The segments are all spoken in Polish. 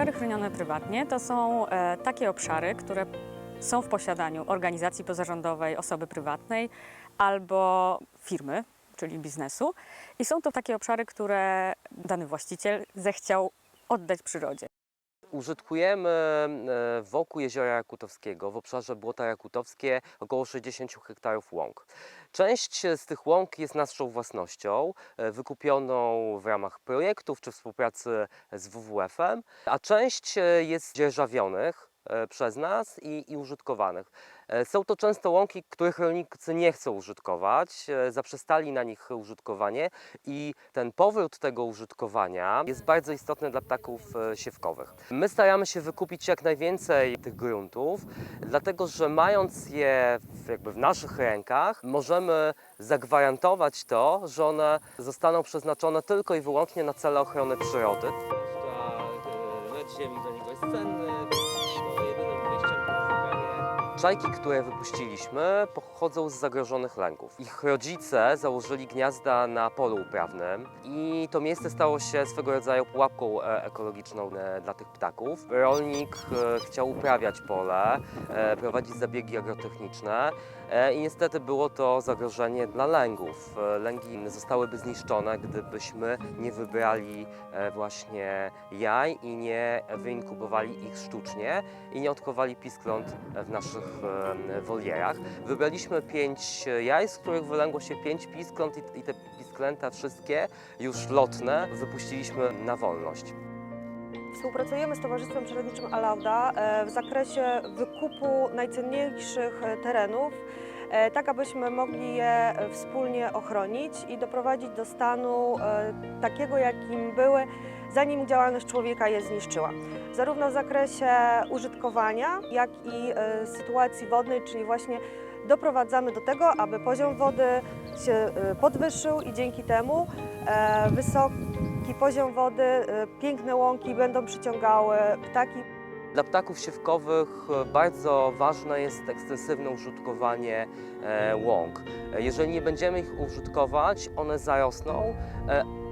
Obszary chronione prywatnie to są e, takie obszary, które są w posiadaniu organizacji pozarządowej, osoby prywatnej albo firmy, czyli biznesu. I są to takie obszary, które dany właściciel zechciał oddać przyrodzie. Użytkujemy e, wokół jeziora Jakutowskiego, w obszarze Błota Jakutowskie, około 60 hektarów łąk. Część z tych łąk jest naszą własnością, e, wykupioną w ramach projektów czy współpracy z WWF-em, a część e, jest dzierżawionych przez nas i, i użytkowanych. E, Są to często łąki, których rolnicy nie chcą użytkować, e, zaprzestali na nich użytkowanie i ten powrót tego użytkowania jest bardzo istotny dla ptaków e, siewkowych. My staramy się wykupić jak najwięcej tych gruntów, dlatego że mając je jakby w naszych rękach, możemy zagwarantować to, że one zostaną przeznaczone tylko i wyłącznie na cele ochrony przyrody. Ziemi dla niego jest cenny, Czajki, które wypuściliśmy, pochodzą z zagrożonych lęków. Ich rodzice założyli gniazda na polu uprawnym i to miejsce stało się swego rodzaju pułapką e, ekologiczną e, dla tych ptaków. Rolnik e, chciał uprawiać pole, prowadzić zabiegi agrotechniczne i niestety było to zagrożenie dla lęgów. Lęgi zostałyby zniszczone, gdybyśmy nie wybrali właśnie jaj i nie wyinkubowali ich sztucznie i nie odkowali piskląt w naszych e, wolierach. Wybraliśmy pięć jaj, z których wylęgło się pięć piskląt i, te pisklęta wszystkie już lotne wypuściliśmy na wolność. Współpracujemy z Towarzystwem Przyrodniczym Alauda e, w zakresie wykupu najcenniejszych e, terenów, e, tak abyśmy mogli je e, wspólnie ochronić i doprowadzić do stanu e, takiego, jakim były, zanim działalność człowieka je zniszczyła. Zarówno w zakresie użytkowania, jak i e, sytuacji wodnej, czyli właśnie doprowadzamy do tego, aby poziom wody się e, podwyższył i dzięki temu e, wysoki poziom wody, piękne łąki będą przyciągały ptaki. Dla ptaków siewkowych bardzo ważne jest ekstensywne użytkowanie łąk. Jeżeli nie będziemy ich użytkować, one zarosną,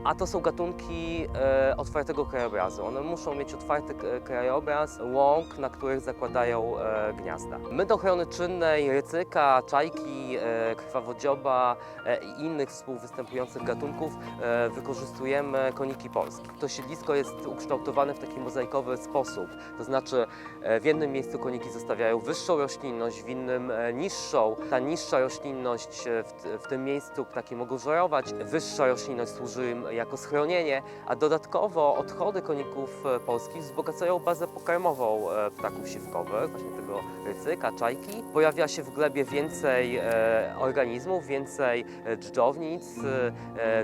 a to są gatunki e, otwartego krajobrazu. One muszą mieć otwarty k- krajobraz łąk, na których zakładają e, gniazda. My do ochrony czynnej rycyka, czajki, e, krwawodzioba e, i innych współwystępujących gatunków e, wykorzystujemy koniki polskie. To siedlisko jest ukształtowane w taki mozaikowy sposób, to znaczy e, w jednym miejscu koniki zostawiają wyższą roślinność, w innym e, niższą. Ta niższa roślinność e, w, w tym miejscu ptaki mogą żerować, wyższa roślinność służy im jako schronienie, a dodatkowo odchody koników e, polskich wzbogacają bazę pokarmową e, ptaków siewkowych, właśnie tego rycyka, czajki. Pojawia się w glebie więcej e, organizmów, więcej dżdżownic,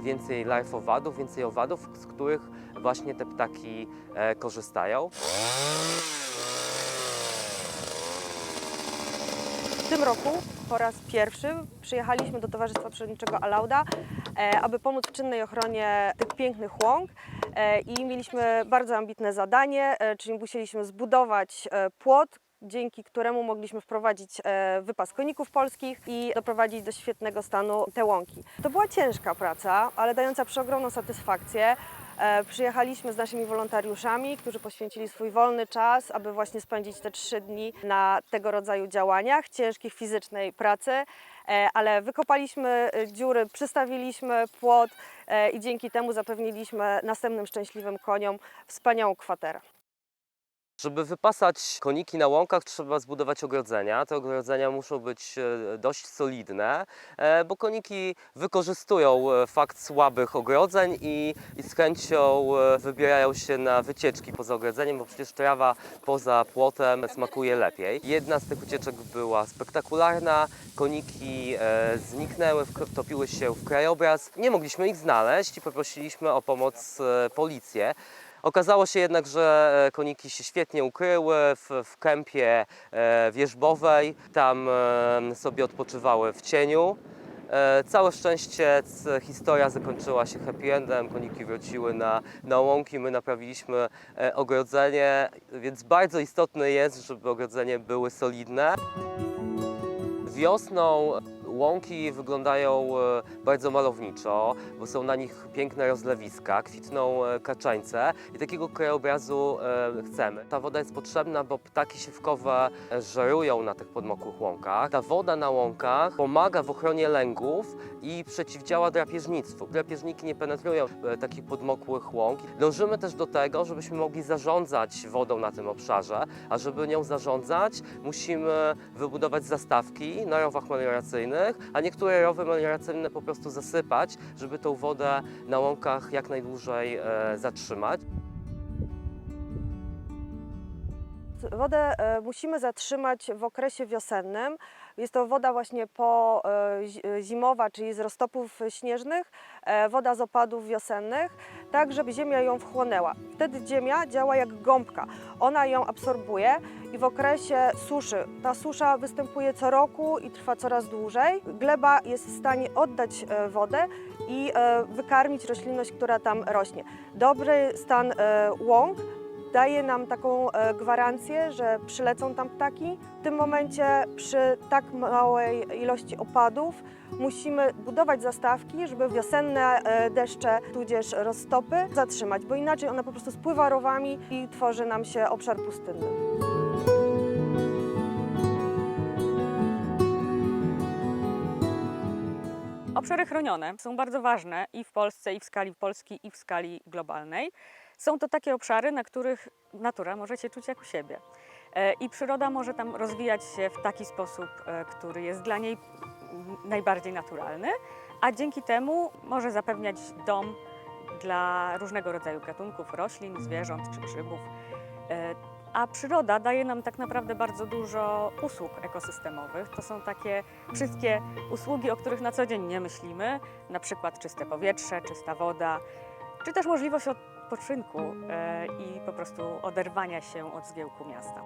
więcej larw owadów, więcej owadów, z których właśnie te ptaki korzystają. W tym roku po raz pierwszy przyjechaliśmy do Towarzystwa Przyrodniczego Alauda, e, aby pomóc w czynnej ochronie tych pięknych łąk e, i mieliśmy bardzo ambitne zadanie, e, czyli musieliśmy zbudować płot, dzięki któremu mogliśmy wprowadzić wypas koników polskich i doprowadzić do świetnego stanu te łąki. To była ciężka praca, ale dająca przeogromną satysfakcję. E, Przyjechaliśmy z naszymi wolontariuszami, którzy poświęcili swój wolny czas, aby właśnie spędzić te trzy dni na tego rodzaju działaniach, ciężkich fizycznej pracy, e, ale wykopaliśmy e, dziury, przystawiliśmy płot i dzięki temu zapewniliśmy następnym szczęśliwym koniom wspaniałą kwaterę. Żeby wypasać koniki na łąkach, trzeba zbudować ogrodzenia. Te ogrodzenia muszą być e, dość solidne, e, bo koniki wykorzystują e, fakt słabych ogrodzeń i, z chęcią wybierają się na wycieczki poza ogrodzeniem, bo przecież trawa poza płotem smakuje lepiej. Jedna z tych ucieczek była spektakularna. Koniki zniknęły, wtopiły się w krajobraz. Nie mogliśmy ich znaleźć i poprosiliśmy o pomoc policję. Okazało się jednak, że e, koniki się świetnie ukryły w, w kępie e, wierzbowej. Tam sobie odpoczywały w cieniu. E, Całe szczęście historia zakończyła się happy endem, koniki wróciły na, na łąki, my naprawiliśmy ogrodzenie, więc bardzo istotne jest, żeby ogrodzenie były solidne. Wiosną łąki wyglądają e, bardzo malowniczo, bo są na nich piękne rozlewiska, kwitną e, kaczańce i takiego krajobrazu e, chcemy. Ta woda jest potrzebna, bo ptaki siewkowe żerują na tych podmokłych łąkach. Ta woda na łąkach pomaga w ochronie lęgów i przeciwdziała drapieżnictwu. Drapieżniki nie penetrują takich podmokłych łąk. Dążymy też do tego, żebyśmy mogli zarządzać wodą na tym obszarze, a żeby nią zarządzać, musimy wybudować zastawki na rowach melioracyjnych, a niektóre rowy melioracyjne po prostu zasypać, żeby tą wodę na łąkach jak najdłużej e, zatrzymać. Wodę e, musimy zatrzymać w okresie wiosennym. Jest to woda właśnie po e, zi- zimowa, czyli z roztopów śnieżnych, woda z opadów wiosennych, tak żeby ziemia ją wchłonęła. Wtedy ziemia działa jak gąbka. Ona ją absorbuje i w okresie suszy, ta susza występuje co roku i trwa coraz dłużej, gleba jest w stanie oddać e, wodę i e, wykarmić roślinność, która tam rośnie. Dobry stan e, łąk daje nam taką e, gwarancję, że przylecą tam ptaki. W tym momencie przy tak małej ilości opadów musimy budować zastawki, żeby wiosenne e, deszcze tudzież roztopy zatrzymać, bo inaczej ona po prostu spływa rowami i tworzy nam się obszar pustynny. Obszary chronione są bardzo ważne i w Polsce, i w skali Polski, i w skali globalnej. Są to takie obszary, na których natura może się czuć jak u siebie. E, I przyroda może tam rozwijać się w taki sposób, e, który jest dla niej najbardziej naturalny, a dzięki temu może zapewniać dom dla różnego rodzaju gatunków roślin, zwierząt czy grzybów. E, A przyroda daje nam tak naprawdę bardzo dużo usług ekosystemowych. To są takie wszystkie usługi, o których na co dzień nie myślimy, na przykład czyste powietrze, czysta woda, czy też możliwość odpoczynku e, i po prostu oderwania się od zgiełku miasta.